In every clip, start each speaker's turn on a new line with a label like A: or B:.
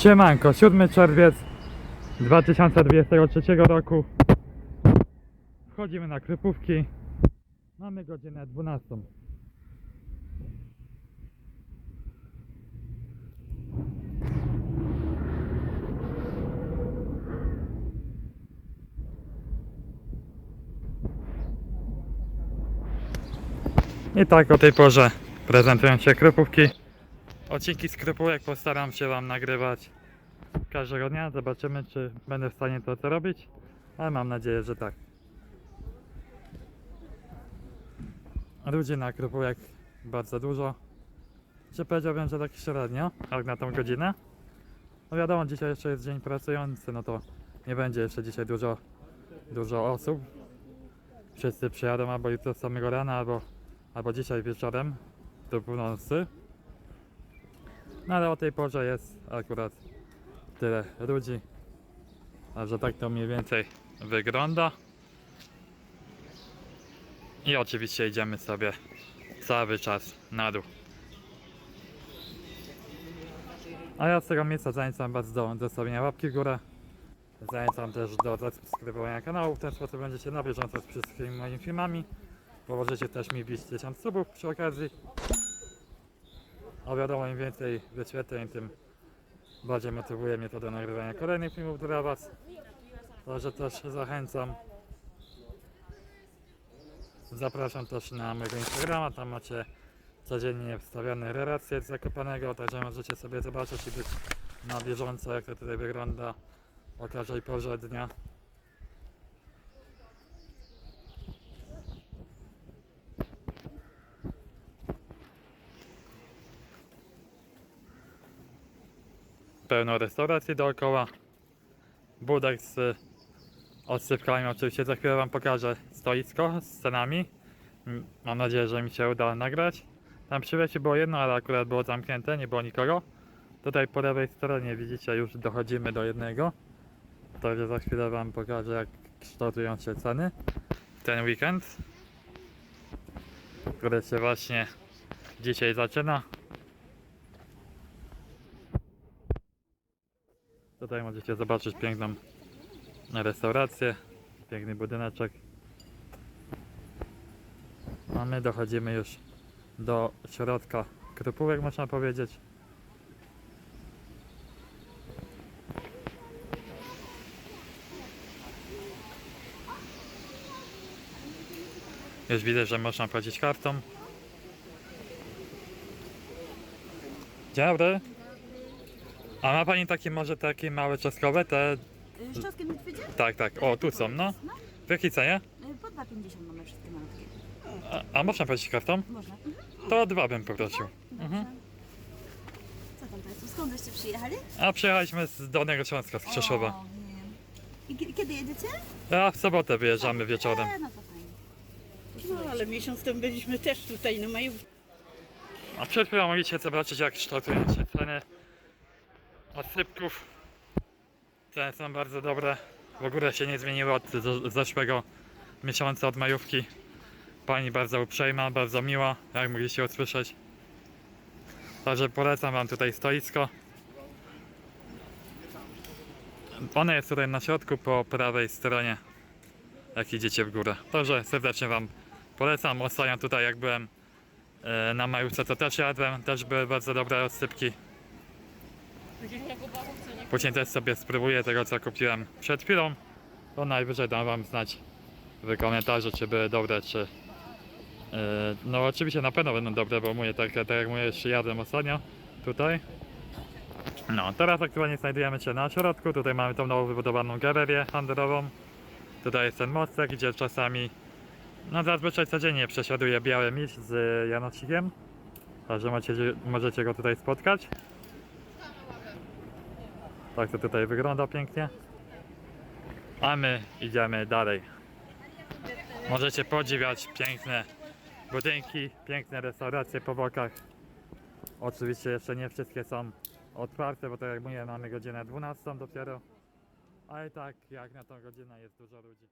A: Siemanko, 7 czerwiec 2023 roku. Wchodzimy na krypówki. Mamy godzinę 12. I tak o tej porze prezentują się krypówki. Odcinki z krypówek postaram się Wam nagrywać każdego dnia. Zobaczymy, czy będę w stanie to zrobić. Ale mam nadzieję, że tak. Ludzi na krypówek bardzo dużo. Czy powiedziałbym, że tak średnio, jak na tą godzinę. No wiadomo, dzisiaj jeszcze jest dzień pracujący, no to nie będzie jeszcze dzisiaj dużo, dużo osób. Wszyscy przyjadą albo jutro z samego rana, albo, albo dzisiaj wieczorem do północy. No ale o tej porze jest akurat tyle ludzi. A że tak to mniej więcej wygląda. I oczywiście idziemy sobie cały czas na dół. A ja z tego miejsca zachęcam Was do zostawienia łapki w górę. Zachęcam też do subskrybowania kanału. W ten sposób będziecie na bieżąco z wszystkimi moimi filmami. Pomożecie też mi bić 1000 subów przy okazji. A wiadomo, im więcej wyświetleń, tym bardziej motywuje mnie to do nagrywania kolejnych filmów dla Was. Także też zachęcam. Zapraszam też na mojego Instagrama, tam macie codziennie wstawiane relacje z Zakopanego, także możecie sobie zobaczyć i być na bieżąco jak to tutaj wygląda o każdej porze dnia. Pełno restauracji dookoła. Budek z odsypkami. Oczywiście za chwilę Wam pokażę stoisko z cenami. Mam nadzieję, że mi się uda nagrać. Tam przy było jedno, ale akurat było zamknięte, nie było nikogo. Tutaj po lewej stronie widzicie już dochodzimy do jednego. Także za chwilę Wam pokażę jak kształtują się ceny ten weekend. Który się właśnie dzisiaj zaczyna. Tutaj możecie zobaczyć piękną restaurację, piękny budyneczek. A my dochodzimy już do środka krypówek, można powiedzieć. Już widzę, że można płacić kartą. Dzień dobry. A ma pani takie może takie małe czosnkowe, te...
B: Y, Szczoskiem niedźwiedzie?
A: Tak, tak, o tu są, no. W jakiej cenie?
B: Y, Po 2,50 mamy wszystkie malutkie.
A: A, a można płacić kartą?
B: Można.
A: To dwa bym poprosił.
B: Dobrze.
A: Mhm.
B: Co tam Państwo? Skąd żeście przyjechali?
A: A przyjechaliśmy z Dolnego Śląska, z Krzeszowa.
B: O, nie. I kie- kiedy jedziecie?
A: A w sobotę wyjeżdżamy wieczorem.
B: E, no to fajnie.
C: No, ale miesiąc temu byliśmy też tutaj na maju.
A: A przed chwilą mogliście zobaczyć jak kształtują się ceny odsypków. Ceny są bardzo dobre. W ogóle się nie zmieniły od zeszłego miesiąca, od majówki. Pani bardzo uprzejma, bardzo miła, jak mogliście usłyszeć. Także polecam Wam tutaj stoisko. One jest tutaj na środku po prawej stronie, jak idziecie w górę. Także serdecznie Wam polecam. Ostatnio tutaj jak byłem E, Na majówce to też jadłem, też były bardzo dobre odsypki. Później też sobie spróbuję tego co kupiłem przed chwilą. To najwyżej dam wam znać w komentarzu czy były dobre czy... e, No oczywiście na pewno będą dobre, bo mówię tak, tak jak mówię jeszcze jadłem ostatnio tutaj. No teraz aktualnie znajdujemy się na środku, tutaj mamy tą nowo wybudowaną galerię handlową. Tutaj jest ten mostek, gdzie czasami no zazwyczaj codziennie przesiaduje biały miś z Janosikiem. Także możecie go tutaj spotkać. Tak to tutaj wygląda pięknie. A my idziemy dalej. Możecie podziwiać piękne budynki, piękne restauracje po bokach. Oczywiście jeszcze nie wszystkie są otwarte, bo tak jak mówię mamy godzinę 12 dopiero. Ale tak jak na tą godzinę jest dużo ludzi.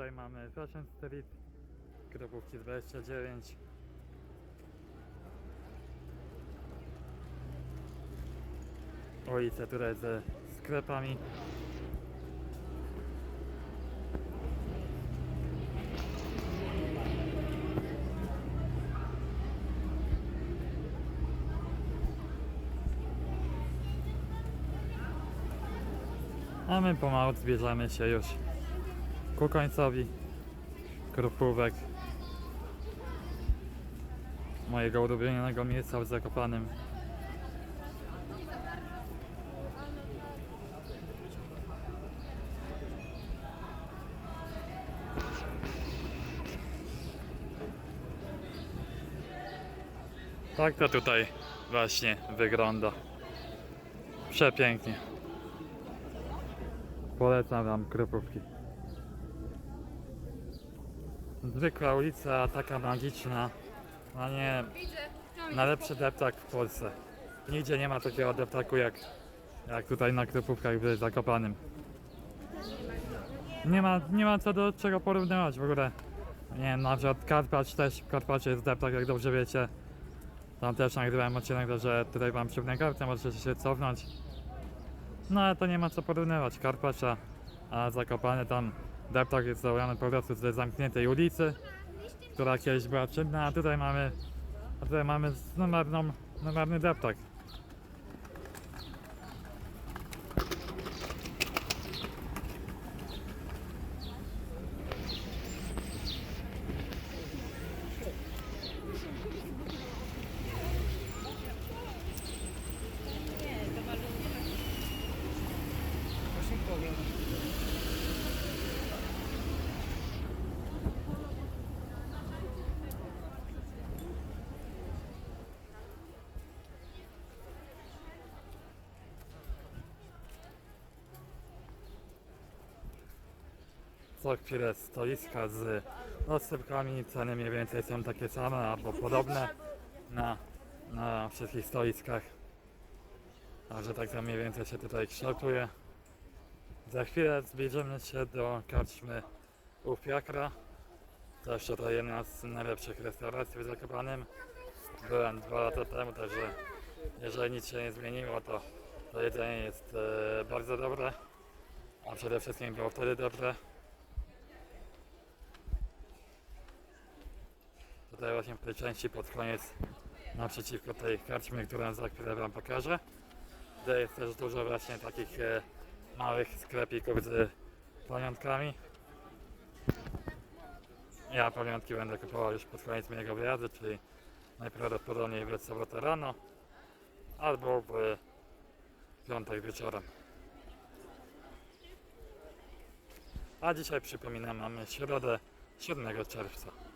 A: Tutaj mamy Fashion Street, Krupówki 29. Ulice tutaj ze sklepami. A my pomału zbierzemy się już ku końcowi krupówek mojego ulubionego miejsca w Zakopanym. Tak to tutaj właśnie wygląda. Przepięknie. Polecam wam krupówki. Zwykła ulica, taka magiczna, a nie najlepszy deptak w Polsce. Nigdzie nie ma takiego deptaku jak, jak tutaj na Krupówkach w Zakopanym. Nie ma, nie ma co do czego porównywać w ogóle. Nie wiem, na przykład Karpacz też, w Karpacie jest deptak, jak dobrze wiecie. Tam też nagrywałem odcinek, że tutaj wam przypnę kartę, możecie się cofnąć. No ale to nie ma co porównywać. Karpacza, a Zakopane tam deptak jest założony po prostu z zamkniętej ulicy, która kiedyś była czynna, a tutaj mamy, a tutaj mamy numerną, numerny deptak. Co chwilę stoiska z odsypkami, ceny mniej więcej są takie same albo podobne na, na wszystkich stoiskach. Także tak to mniej więcej się tutaj kształtuje. Za chwilę zbliżymy się do karczmy u Fiakra. Też to jedna z najlepszych restauracji w Zakopanem. Byłem dwa lata temu, także jeżeli nic się nie zmieniło, to, to jedzenie jest e, bardzo dobre. A przede wszystkim było wtedy dobre. Tutaj właśnie w tej części pod koniec naprzeciwko tej karczmy, którą za chwilę Wam pokażę. Tutaj jest też dużo właśnie takich e, małych sklepików z pamiątkami. Ja pamiątki będę kupował już pod koniec mojego wyjazdu, czyli najprawdopodobniej w sobotę rano albo w piątek wieczorem. A dzisiaj przypominam, mamy środę 7 czerwca.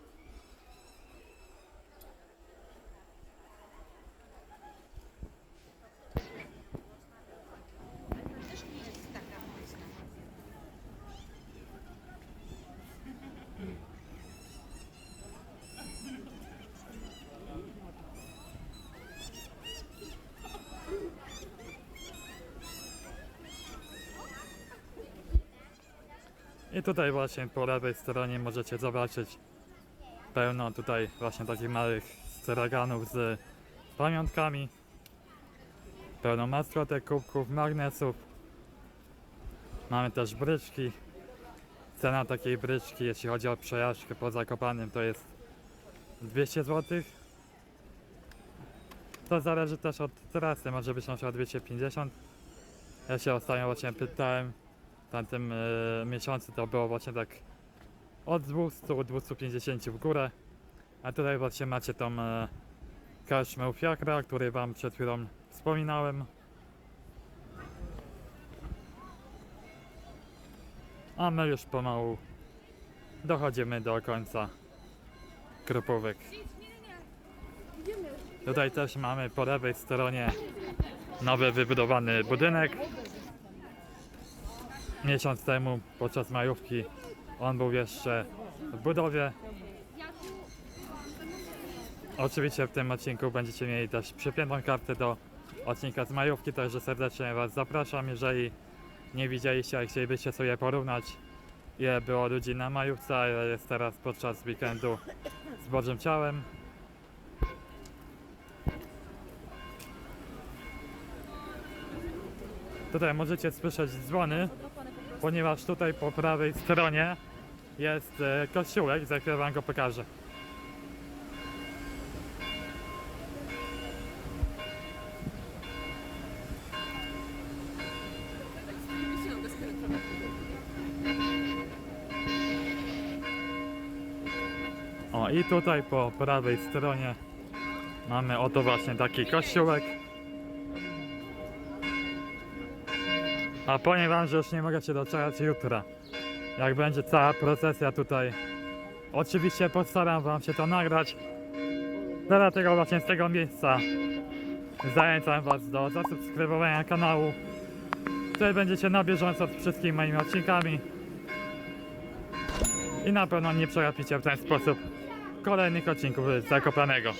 A: I tutaj właśnie po lewej stronie możecie zobaczyć pełno tutaj właśnie takich małych straganów z pamiątkami. Pełno maskotek, kubków, magnesów. Mamy też bryczki. Cena takiej bryczki, jeśli chodzi o przejażdżkę po Zakopanym, to jest 200 zł. To zależy też od trasy, może być na przykład 250. Ja się ostatnio właśnie pytałem, tamtym e, miesiącu to było właśnie tak od 200-250 w górę. A tutaj właśnie macie tą e, karczmę u Fiakra, której wam przed chwilą wspominałem. A my już pomału dochodzimy do końca krupówek. Tutaj też mamy po lewej stronie nowy wybudowany budynek. Miesiąc temu podczas majówki on był jeszcze w budowie. Oczywiście w tym odcinku będziecie mieli też przypiętą kartę do odcinka z majówki, także serdecznie Was zapraszam. Jeżeli nie widzieliście, a chcielibyście sobie porównać ile było ludzi na majówce, a ile jest teraz podczas weekendu z Bożym Ciałem. Tutaj możecie słyszeć dzwony, ponieważ tutaj po prawej stronie jest e, kościółek, za chwilę wam go pokażę. O i tutaj po prawej stronie mamy oto właśnie taki kościółek. A powiem wam, że już nie mogę się doczekać jutra. Jak będzie cała procesja tutaj. Oczywiście postaram wam się to nagrać. Dlatego właśnie z tego miejsca zachęcam was do zasubskrybowania kanału. Tutaj będziecie na bieżąco z wszystkimi moimi odcinkami. I na pewno nie przegapicie w ten sposób kolejnych odcinków Zakopanego.